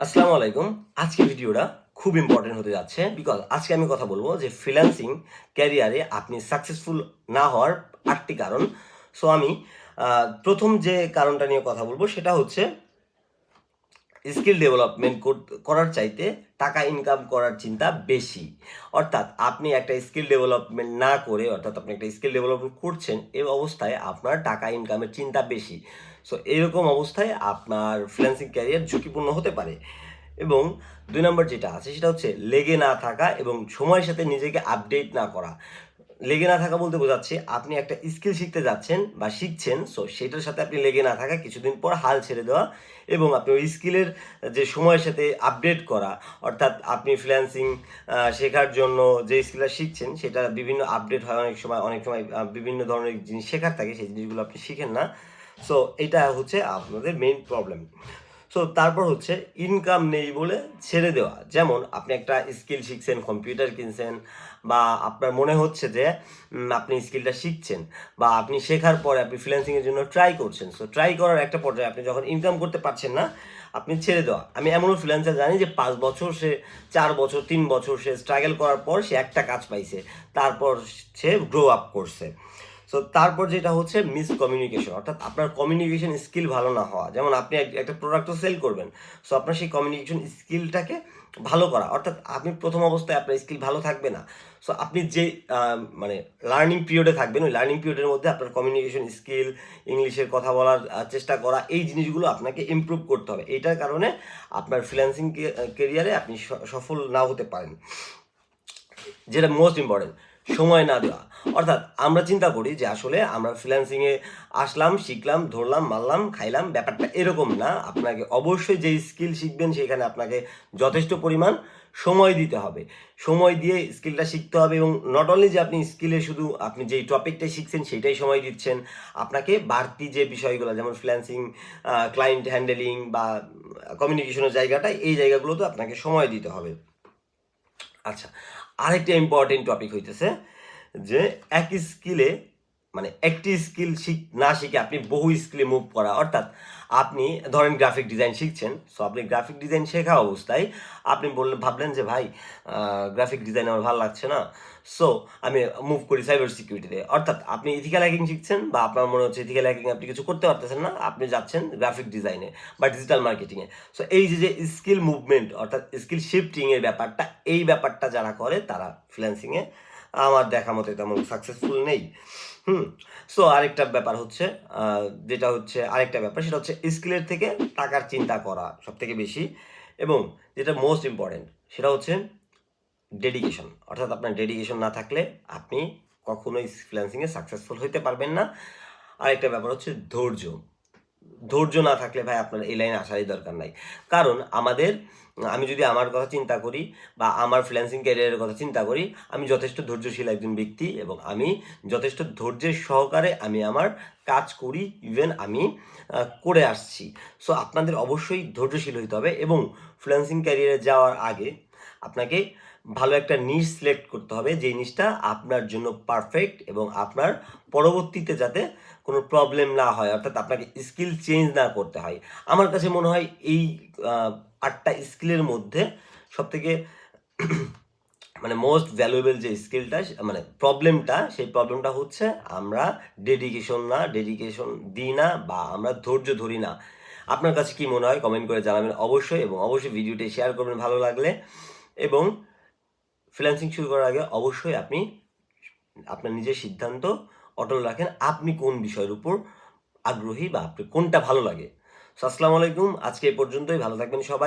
আসসালামু আলাইকুম। আজকে ভিডিওটা খুব ইম্পর্টেন্ট হতে যাচ্ছে বিকজ আজকে আমি কথা বলব যে ফ্রিল্যান্সিং ক্যারিয়ারে আপনি সাকসেসফুল না হওয়ার আটটি কারণ। সো আমি প্রথম যে কারণটা নিয়ে কথা বলব সেটা হচ্ছে স্কিল ডেভেলপমেন্ট করার চাইতে টাকা ইনকাম করার চিন্তা বেশি। অর্থাৎ আপনি একটা স্কিল ডেভেলপমেন্ট না করে, অর্থাৎ আপনি একটা স্কিল ডেভেলপমেন্ট করছেন, এই অবস্থায় আপনার টাকা ইনকামের চিন্তা বেশি। সো এরকম অবস্থায় আপনার ফ্রিল্যান্সিং ক্যারিয়ার ঝুঁকিপূর্ণ হতে পারে। এবং দুই নম্বর যেটা আছে, সেটা হচ্ছে লেগে না থাকা এবং সময়ের সাথে নিজেকে আপডেট না করা। লেগে না থাকা বলতে বোঝাচ্ছে, আপনি একটা স্কিল শিখতে যাচ্ছেন বা শিখছেন সো সেটার সাথে আপনি লেগে না থাকা কিছুদিন পর হাল ছেড়ে দেওয়া এবং আপনি ওই স্কিলের যে সময়ের সাথে আপডেট করা, অর্থাৎ আপনি ফ্রিল্যান্সিং শেখার জন্য যে স্কিলটা শিখছেন, সেটা বিভিন্ন আপডেট হয় অনেক সময় অনেক সময় বিভিন্ন ধরনের জিনিস শেখার থাকে, সেই জিনিসগুলো আপনি শিখেন না। সো এটা হচ্ছে আপনাদের মেইন প্রবলেম সো তারপর হচ্ছে ইনকাম নেই বলে ছেড়ে দেওয়া। যেমন আপনি একটা স্কিল শিখছেন কম্পিউটার কিনছেন, বা আপনার মনে হচ্ছে যে আপনি স্কিলটা শিখছেন, বা আপনি শেখার পরে আপনি ফ্রিল্যান্সিংয়ের জন্য ট্রাই করছেন। সো ট্রাই করার একটা পর্যায়ে আপনি যখন ইনকাম করতে পারছেন না, আপনি ছেড়ে দেওয়া। আমি এমনও ফ্রিল্যান্সার জানি যে, পাঁচ বছর সে, চার বছর, তিন বছর সে স্ট্রাগল করার পর সে একটা কাজ পাইছে, তারপর সে গ্রো আপ করছে। সো তারপর যেটা হচ্ছে মিস কমিউনিকেশন অর্থাৎ আপনার কমিউনিকেশন স্কিল ভালো না হওয়া। যেমন আপনি একটা প্রোডাক্টও সেল করবেন সো আপনার সেই কমিউনিকেশন স্কিলটাকে ভালো করা। অর্থাৎ আপনি প্রথম অবস্থায় আপনার স্কিল ভালো থাকবে না। সো আপনি যে মানে লার্নিং পিরিয়ডে থাকবেন, ওই লার্নিং পিরিয়ডের মধ্যে আপনার কমিউনিকেশন স্কিল ইংলিশের কথা বলার চেষ্টা করা, এই জিনিসগুলো আপনাকে ইমপ্রুভ করতে হবে। এইটার কারণে আপনার ফ্রিল্যান্সিং কেরিয়ারে আপনি সফল না হতে পারেন। যেটা মোস্ট ইম্পর্টেন্ট সময় না দেওয়া। অর্থাৎ আমরা চিন্তা করি যে আসলে আমরা ফ্রিল্যান্সিংয়ে আসলাম, শিখলাম, ধরলাম, মারলাম, খাইলাম, ব্যাপারটা এরকম না। আপনাকে অবশ্যই যে স্কিল শিখবেন সেখানে আপনাকে যথেষ্ট পরিমাণ সময় দিতে হবে। সময় দিয়ে স্কিলটা শিখতে হবে এবং নট অনলি যে আপনি স্কিলে শুধু আপনি যেই টপিকটা শিখছেন সেটাই সময় দিচ্ছেন, আপনাকে বাড়তি যে বিষয়গুলো যেমন ফ্রিল্যান্সিং ক্লায়েন্ট হ্যান্ডেলিং বা কমিউনিকেশনের জায়গাটা, এই জায়গাগুলোতে আপনাকে সময় দিতে হবে। আচ্ছা আরেকটা ইম্পর্টেন্ট টপিক হইতেছে যে এক স্কিলে মানে একটি স্কিল শিখ, না শিখে আপনি বহু স্কিলে মুভ করা, অর্থাৎ আপনি ধরেন গ্রাফিক ডিজাইন শিখছেন সো আপনি গ্রাফিক ডিজাইন শেখা অবস্থায় আপনি বললেন ভাবলেন যে, ভাই গ্রাফিক ডিজাইন আমার ভালো লাগছে না। সো আমি মুভ করি সাইবার সিকিউরিটিতে অর্থাৎ আপনি ইথিক্যাল হ্যাকিং শিখছেন বা আপনার মনে হচ্ছে ইথিক্যাল হ্যাকিং আপনি কিছু করতে পারতেছেন না, আপনি যাচ্ছেন গ্রাফিক ডিজাইনে বা ডিজিটাল মার্কেটিংয়ে সো এই যে যে স্কিল মুভমেন্ট অর্থাৎ স্কিল শিফটিংয়ের ব্যাপারটা, এই ব্যাপারটা যারা করে, তারা ফ্রিল্যান্সিংয়ে আমার দেখা মতো তেমন সাকসেসফুল নেই। হুম। সো আরেকটা ব্যাপার হচ্ছে যেটা হচ্ছে আরেকটা ব্যাপার, সেটা হচ্ছে স্কিলের থেকে টাকার চিন্তা করা সব থেকে বেশি এবং যেটা মোস্ট ইম্পর্টেন্ট সেটা হচ্ছে ডেডিকেশন অর্থাৎ আপনার ডেডিকেশন না থাকলে আপনি কখনোই ফ্রিল্যান্সিংয়ে সাকসেসফুল হইতে পারবেন না। আরেকটা ব্যাপার হচ্ছে ধৈর্য। ধৈর্য না থাকলে ভাই আপনার এই লাইনে আসারই দরকার নাই। কারণ আমাদের, আমি যদি আমার কথা চিন্তা করি বা আমার ফ্রিল্যান্সিং ক্যারিয়ারের কথা চিন্তা করি, আমি যথেষ্ট ধৈর্যশীল একজন ব্যক্তি এবং আমি যথেষ্ট ধৈর্যের সহকারে আমি আমার কাজ করি ইভেন আমি করে আসছি। সো আপনাদের অবশ্যই ধৈর্যশীল হইতে হবে এবং ফ্রিল্যান্সিং ক্যারিয়ারে যাওয়ার আগে আপনাকে ভালো একটা নিশ সিলেক্ট করতে হবে যে নিশটা আপনার জন্য পারফেক্ট এবং আপনার পরবর্তীতে যাতে কোনো প্রবলেম না হয়, অর্থাৎ আপনাকে স্কিল চেঞ্জ না করতে হয়। আমার কাছে মনে হয় এই আটটা স্কিলের মধ্যে সবথেকে মানে মোস্ট ভ্যালুয়েবল যে স্কিলটা মানে প্রবলেমটা সেই প্রবলেমটা হচ্ছে আমরা ডেডিকেশন না ডেডিকেশন দিই না বা আমরা ধৈর্য ধরি না। আপনার কাছে কি মনে হয়? কমেন্ট করে জানাবেন অবশ্যই এবং অবশ্যই ভিডিওটি শেয়ার করবেন ভালো লাগলে এবং ফ্রিল্যান্সিং শুরু করার আগে অবশ্যই আপনি আপনার নিজের সিদ্ধান্ত অটল রাখেন। আপনি কোন বিষয়ের উপর আগ্রহী বা আপনি কোনটা ভালো লাগে? আসসালামু আলাইকুম। আজকে এই পর্যন্তই। ভালো থাকবেন সবাই।